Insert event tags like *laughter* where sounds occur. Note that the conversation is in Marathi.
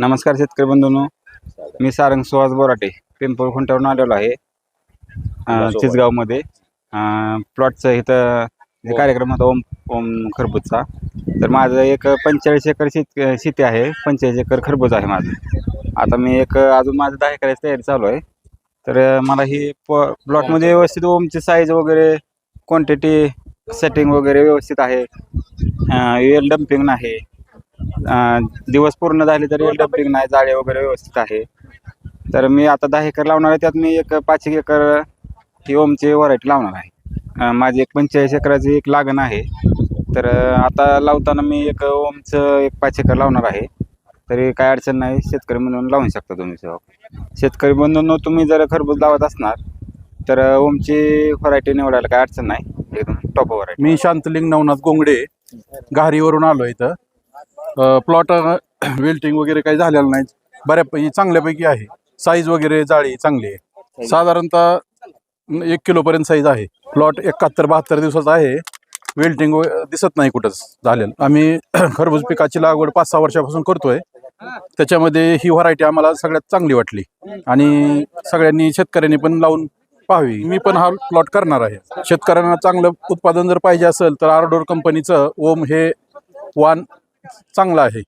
नमस्कार शेतकरी बंधूंनो. मी सारंग सुहास बोराटे पिंपळ खुंटावरून आलेलो आहे. चिचगावमध्ये. प्लॉटचं इथं जे कार्यक्रम होता ओम ओम खरबूजचा. तर माझं एक पंचेचाळीस एकर शेत शेती आहे. पंचेचाळीस एकर खरबूज आहे माझं. आता मी एक अजून माझं दहा एकराची तयारी चालू आहे. तर मला ही प प्लॉटमध्ये व्यवस्थित ओमची साईज वगैरे क्वांटिटी सेटिंग वगैरे व्यवस्थित आहे. वेल डम्पिंग नाही. अं, दिवस पूर्ण झाले तरी डम्पिंग नाही जाळे वगैरे व्यवस्थित आहे. तर मी आता दहा एकर लावणार आहे त्यात मी एक पाच एक एकर ही ओमची व्हरायटी लावणार आहे. अं, माझी एक पंचेचाळीस एकराची एक लागण आहे. तर अं, आता लावताना मी एक ओमचं एक पाच एकर लावणार आहे. तरी काय अडचण नाही शेतकरी म्हणून लावू शकता तुम्ही सेवा शेतकरी बंधूंनो तुम्ही जर खरबूज लावत असणार तर अं, ओमची व्हरायटी निवडायला काय अडचण नाही. एकदम टॉप व्हरायटी. मी शांतलिंग नवनाथ गोंगडे घारीवरून आलो इथं. प्लॉट वेल्टिंग *clears throat* वगैरे काही झालेलं नाही. बऱ्यापैकी चांगल्यापैकी आहे. साईज वगैरे जाळी चांगली आहे. साधारणतः एक किलोपर्यंत साईज आहे. प्लॉट एकाहत्तर बहात्तर दिवसाचा आहे. वेल्टिंग दिसत नाही कुठंच झालेलं. आम्ही *clears throat* खरबूज पिकाची लागवड पाच सहा वर्षापासून करतोय. त्याच्यामध्ये ही व्हरायटी आम्हाला सगळ्यात चांगली वाटली. आणि सगळ्यांनी शेतकऱ्यांनी पण लावून पाहावी. मी पण हा प्लॉट करणार आहे. शेतकऱ्यांना चांगलं उत्पादन जर पाहिजे असेल तर आरडोर कंपनीचं ओम हे वान चांगलं आहे.